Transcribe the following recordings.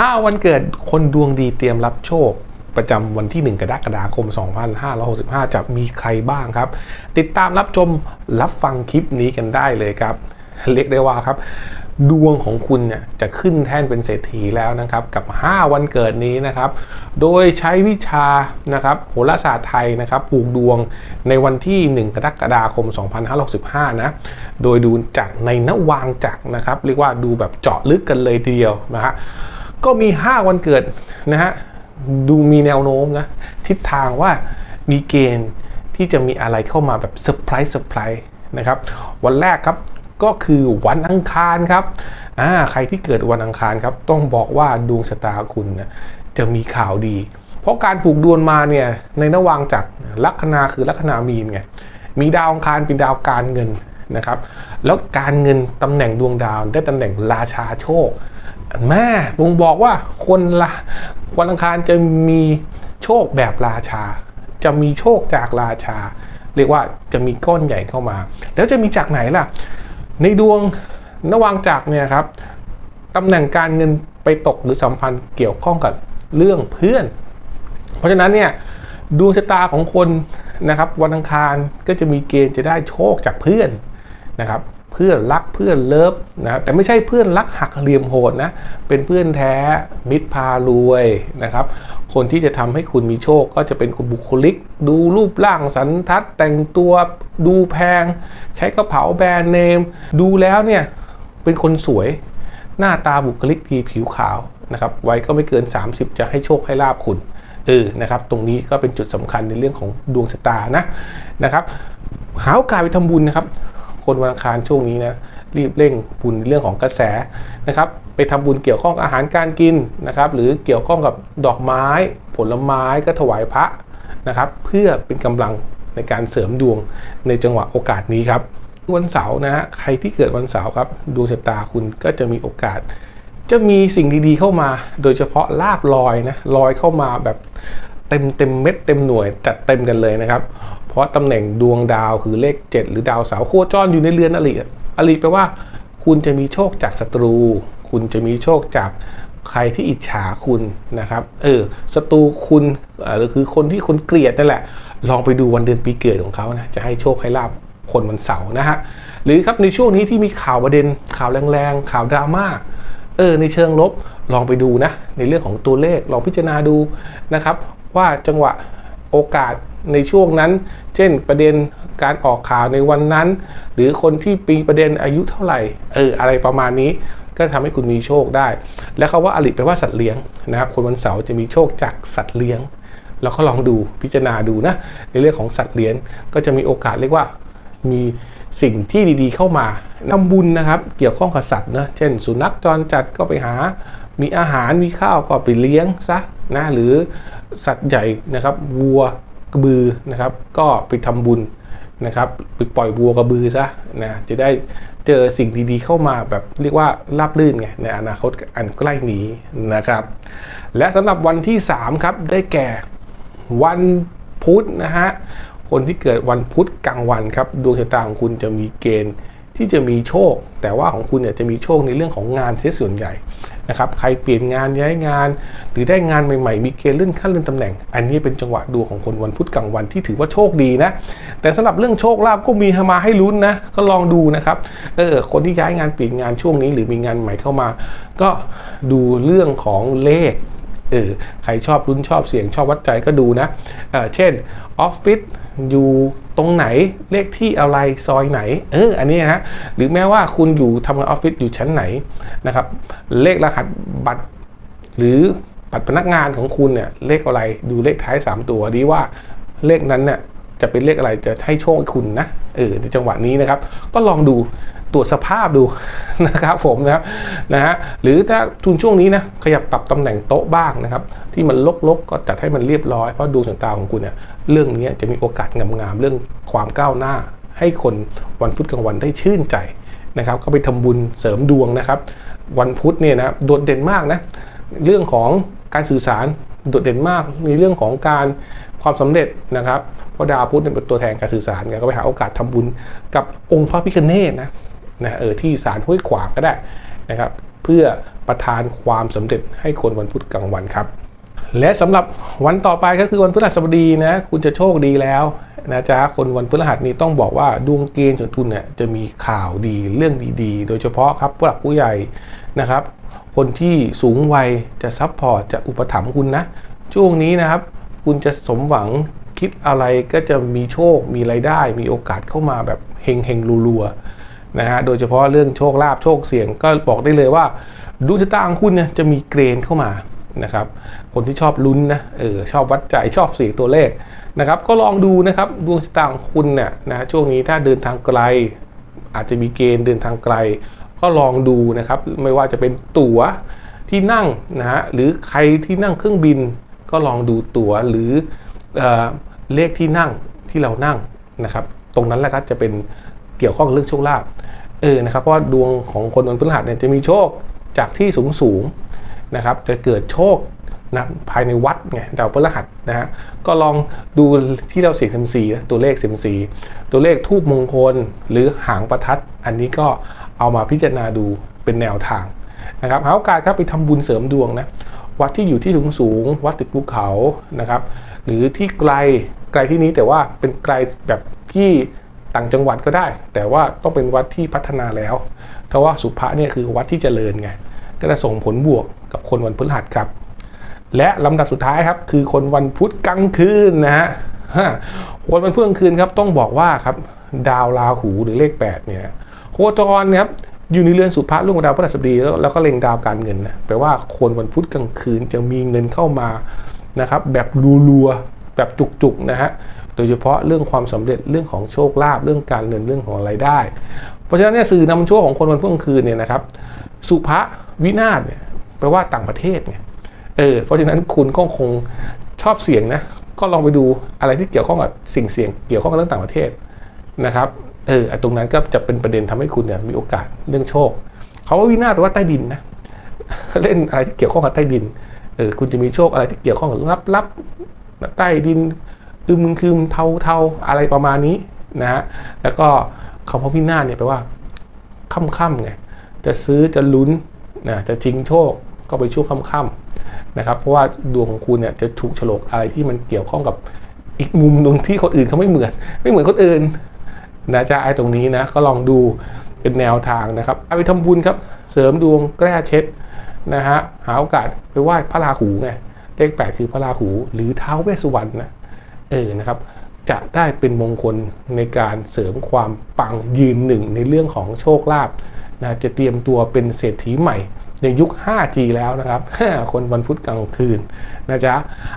5วันเกิดคนดวงดีเตรียมรับโชค ประจำวันที่ 1 กรกฎาคม 2565 จะมีใครบ้างครับ ติดตามรับชมรับฟังคลิปนี้กันได้เลยครับ เรียกได้ว่าครับ ดวงของคุณเนี่ยจะขึ้นแท่นเป็นเศรษฐีแล้วนะครับ กับ 5 วันเกิดนี้นะครับ โดยใช้วิชานะครับโหราศาสตร์ไทยนะครับปลูกดวงในวันที่ 1 กรกฎาคม 2565 นะ โดยดูจากในนวางจักรนะครับ เรียกว่าดูแบบเจาะลึกกันเลยทีเดียวนะฮะ ก็มี 5 วันเกิดนะฮะดูมีแนวโน้มนะ ทิศทางว่ามีเกณฑ์ที่จะมีอะไรเข้ามาแบบเซอร์ไพรส์เซอร์ไพรส์นะครับ วันแรกครับก็คือวันอังคารครับอ่าใครที่เกิดวันอังคารครับ ต้องบอกว่าดวงชะตาคุณนะจะมีข่าวดี เพราะการผูกดวงมาเนี่ยในนวางจากลัคนาคือลัคนามีนไงมีดาวอังคารเป็นดาวการเงินนะครับ แล้วการเงินตำแหน่งดวงดาวได้ตำแหน่งราชาโชค แม่บ่งบอกว่าคนละวันอังคารจะมีโชคแบบราชา จะมีโชคจากราชา เรียกว่าจะมีก้อนใหญ่เข้ามา แล้วจะมีจากไหนล่ะ ในดวงนวางจักเนี่ยครับตำแหน่งการเงินไปตกหรือสัมพันธ์เกี่ยวข้องกับเรื่องเพื่อน เพราะฉะนั้นเนี่ยดวงชะตาของคนนะครับวันอังคารก็จะมีเกณฑ์จะได้โชคจากเพื่อนนะครับ เพื่อนรักเพื่อนเลิฟนะแต่ไม่ใช่เพื่อนรักหักเหลี่ยมโหดนะเป็นเพื่อนแท้มิตรพารวยนะครับ คนที่จะทำให้คุณมีโชคก็จะเป็นคนบุคลิก ดูรูปร่างสันทัดแต่งตัวดูแพง ใช้กระเป๋าแบรนด์เนม ดูแล้วเนี่ยเป็นคนสวย หน้าตาบุคลิกดีผิวขาวนะครับไวัยก็ไม่เกิน 30 จะให้โชคให้ลาบคุณเออนะครับตรงนี้ก็เป็นจุดสำคัญในเรื่องของดวงชะตานะนะครับหาโอกาสไปทำบุญนะครับ คนวันอังคารช่วงนี้นะรีบเร่งบุญเรื่องของกระแสนะครับ ไปทำบุญเกี่ยวข้องอาหารการกินนะครับ หรือเกี่ยวข้องกับดอกไม้ ผลไม้ก็ถวายพระนะครับ เพื่อเป็นกำลังในการเสริมดวงในจังหวะโอกาสนี้ครับวันเสาร์นะฮะใครที่เกิดวันเสาร์ครับดวงชะตาคุณก็จะมีโอกาส จะมีสิ่งดีๆเข้ามา โดยเฉพาะลาบลอยนะลอยเข้ามาแบบ เต็มเต็มเม็ดเต็มหน่วยจัดเต็มกันเลยนะครับ เพราะตำแหน่งดวงดาวคือเลข 7 หรือดาวเสาโคจรอยู่ในเรือนอริอริแปลว่า คุณจะมีโชคจากศัตรู คุณจะมีโชคจากใครที่อิจฉาคุณนะครับ เออศัตรูคุณหรือคือคนที่คนเกลียดนั่นแหละ ลองไปดูวันเดือนปีเกิดของเขานะ จะให้โชคให้ลาบคนวันเสาร์นะฮะ หรือครับในช่วงนี้ที่มีข่าวประเด็น ข่าวแรงๆ ข่าวดราม่า เออ ในเชิงลบ ลองไปดูนะ ในเรื่องของตัวเลข ลองพิจารณาดูนะครับ ว่าจังหวะโอกาสในช่วงนั้น เช่นประเด็นการออกข่าวในวันนั้น หรือคนที่ปีประเด็นอายุเท่าไหร่เอออะไรประมาณนี้ ก็ทำให้คุณมีโชคได้ และคาว่าอริแปลว่าสัตว์เลี้ยงนะครับ คนวันเสาร์จะมีโชคจากสัตว์เลี้ยงเราก็ลองดูพิจารณาดูนะในเรื่องของสัตว์เลี้ยงก็จะมีโอกาสเรียกว่ามีสิ่งที่ดีๆเข้ามาทำบุญนะครับ เกี่ยวข้องกับสัตว์นะเช่น สุนัขจรจัดก็ไปหา มีอาหารมีข้าวก็ไปเลี้ยงซะนะหรือสัตว์ใหญ่นะครับวัวกระบือนะครับก็ไปทำบุญนะครับไปปล่อยวัวกระบือซะนะจะได้เจอสิ่งดีๆเข้ามาแบบเรียกว่าราบลื่นไงในอนาคตอันใกล้นี้นะครับ และสำหรับวันที่ 3 ครับได้แก่วันพุธนะฮะคนที่เกิดวันพุธกลางวันครับดวงชะตาของคุณจะมีเกณฑ์ ที่จะมีโชค แต่ว่าของคุณเนี่ยจะมีโชคในเรื่องของงานเสียส่วนใหญ่นะครับใครเปลี่ยนงานย้ายงาน หรือได้งานใหม่ๆ มีเกณฑ์เลื่อนขั้นเลื่อนตำแหน่ง อันนี้เป็นจังหวะดวงของคนวันพุธกลางวันที่ถือว่าโชคดีนะ แต่สำหรับเรื่องโชคลาภก็มีมาให้ลุ้นนะก็ลองดูนะครับเออคนที่ย้ายงานเปลี่ยนงานช่วงนี้ หรือมีงานใหม่เข้ามา ก็ดูเรื่องของเลข เออใครชอบลุ้นชอบเสียงชอบวัดใจก็ดูนะเเช่นออฟฟิศอยู่ตรงไหนเลขที่อะไรซอยไหน เอออันนี้ฮะหรือแม้ว่าคุณอยู่ทำงานออฟฟิศอยู่ชั้นไหนนะครับ เลขรหัสบัตร หรือบัตรพนักงานของคุณเนี่ยเลขอะไรดูเลขท้าย 3 ตัวดีว่าเลขนั้นเนี่ย จะเป็นเลขอะไรจะให้โชคคุณนะเออในจังหวะนี้นะครับ ก็ลองดูตรวจสภาพดูนะครับผมนะครับนะฮะหรือถ้าทุนช่วงนี้นะขยับปรับตำแหน่งโต๊ะบ้างนะครับ ที่มันลกๆก็จัดให้มันเรียบร้อยเพราะดวงชะตาของคุณเนี่ยเรื่องนี้จะมีโอกาสงามๆเรื่องความก้าวหน้า ให้คนวันพุธกลางวันได้ชื่นใจนะครับ ก็ไปทำบุญเสริมดวงนะครับ วันพุธเนี่ยนะโดดเด่นมากนะเรื่องของการสื่อสาร โดดเด่นมากในเรื่องของการความสำเร็จนะครับเพราะดาวพุธเป็นตัวแทนการสื่อสารก็ไปหาโอกาสทำบุญกับองค์พระพิฆเนศนะนะเออที่ศาลห้วยขวางก็ได้นะครับ เพื่อปประทานความสำเร็จให้คนวันพุธกลางวันครับ และสำหรับวันต่อไปก็คือวันพฤหัสบดีนะ คุณจะโชคดีแล้วนะจ๊ะคนวันพฤหัสนี้ต้องบอกว่าดวงเกณฑ์ของคุณเนี่ยจะมีข่าวดีเรื่องดีๆ โดยเฉพาะครับผู้หลักผู้ใหญ่นะครับ คนที่สูงวัยจะซัพพอร์ตจะอุปถัมภ์คุณนะ ช่วงนี้นะครับ คุณจะสมหวังคิดอะไรก็จะมีโชคมีไรายได้ มีโอกาสเข้ามาแบบเฮงเฮงรัวๆนะฮะโดยเฉพาะเรื่องโชคลาภโชคเสี่ยงก็บอกได้เลยว่าดวงชะตาของคุณเนี่ยจะมีเกรนเข้ามา นะครับ คนที่ชอบลุ้นนะเออชอบวัดใจชอบเสี่ยงตัวเลขนะครับ ก็ลองดูนะครับดวงชะตาของคุณเนี่ยนะช่วงนี้ถ้าเดินทางไกล อาจจะมีเกณฑ์เดินทางไกล ก็ลองดูนะครับ ไม่ว่าจะเป็นตั๋วที่นั่งนะฮะหรือใครที่นั่งเครื่องบิน ก็ลองดูตั๋วหรือเอเลขที่นั่งที่เรานั่งนะครับ ตรงนั้นแหละครับจะเป็นเกี่ยวข้องกับเรื่องโชคลาภเออนะครับเพราะว่าดวงของคนวันพฤหัสเนี่ยจะมีโชคจากที่สูงสูง นะครับจะเกิดโชคนะภายในวัดไงดาวพฤหัสนะฮะก็ลองดูที่เราเสี่ยงเซมซีตัวเลขเซมซีตัวเลขทูบมงคลหรือหางประทัด อันนี้ก็เอามาพิจารณาดูเป็นแนวทางนะครับหาโอกาสครับไปทำบุญเสริมดวงนะวัดที่อยู่ที่สูงสูง วัดติดภูเขานะครับหรือที่ไกลไกลที่นี้แต่ว่าเป็นไกลแบบที่ต่างจังหวัดก็ได้ แต่ว่าต้องเป็นวัดที่พัฒนาแล้วเพราะว่าสุภะเนี่ยคือวัดที่เจริญไง ก็จะส่งผลบวกกับคนวันพฤหัสครับ และลำดับสุดท้ายครับ คือคนวันพุธกลางคืนนะฮะคนวันพุธกลางคืนครับต้องบอกว่าครับดาวราหูหรือเลข 8 เนี่ยโคจรครับอยู่ในเรือนสุภะร่วมกับดาวพฤหัสบดีแล้วแล้วก็เล็งดาวการเงินนะแปลว่าคนวันพุธกลางคืนจะมีเงินเข้ามานะครับแบบรัวๆแบบจุกๆนะฮะโดยเฉพาะเรื่องความสำเร็จเรื่องของโชคลาภเรื่องการเงินเรื่องของรายได้ เพราะฉะนั้นเนี่ยสื่อนำโชคของคนวันพุธกลางคืนเนี่ยนะครับ สุภะวินาศเนี่ยแปลว่าต่างประเทศไงเออเพราะฉะนั้นคุณก็คงชอบเสียงนะก็ลองไปดูอะไรที่เกี่ยวข้องกับสิ่งเสียงเกี่ยวข้องกับเรื่องต่างประเทศนะครับเออตรงนั้นก็จะเป็นประเด็นทำให้คุณเนี่ยมีโอกาสเรื่องโชคเขาว่าวินาศแปลว่าใต้ดินนะเล่นอะไรที่เกี่ยวข้องกับใต้ดินเออคุณจะมีโชคอะไรที่เกี่ยวข้องกับลับลับๆใต้ดินอึมคืมเทาเทาๆอะไรประมาณนี้นะฮะแล้วก็คำว่าวินาศเนี่ยแปลว่าค่ำๆไง จะซื้อจะลุ้นนะจะจริงโชคก็ไปช่วงค่ำๆนะครับ เพราะว่าดวงของคุณเนี่ยจะถูกฉลกอะไรที่มันเกี่ยวข้องกับอีกมุมหนึ่งที่คนอื่นเขาไม่เหมือน ไม่เหมือนคนอื่นนะจ๊ะไอ้ตรงนี้นะก็ลองดูเป็นแนวทางนะครับเอาไปทำบุญครับ เสริมดวงแก้เคล็ดนะฮะหาโอกาสไปไหว้พระราหูไงเลขแปดคือพระราหู หรือท้าวเวสสุวรรณนะเออนะครับ จะได้เป็นมงคลในการเสริมความปังยืนหนึ่งในเรื่องของโชคลาภนะจะเตรียมตัวเป็นเศรษฐีใหม่ในยุค 5G แล้วนะครับ คนวันพุธกลางคืนนะจ๊ะ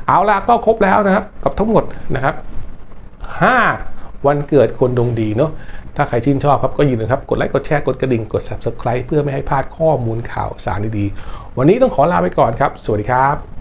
เอาละก็ครบแล้วนะครับ กับทั้งหมดนะครับ 5 วันเกิดคนดวงดีเนาะ ถ้าใครชื่นชอบครับ ก็อย่าลืมครับ กดไลค์ กดแชร์ กดกระดิ่ง กด subscribe เพื่อไม่ให้พลาดข้อมูลข่าวสารดีๆ วันนี้ต้องขอลาไปก่อนครับ สวัสดีครับ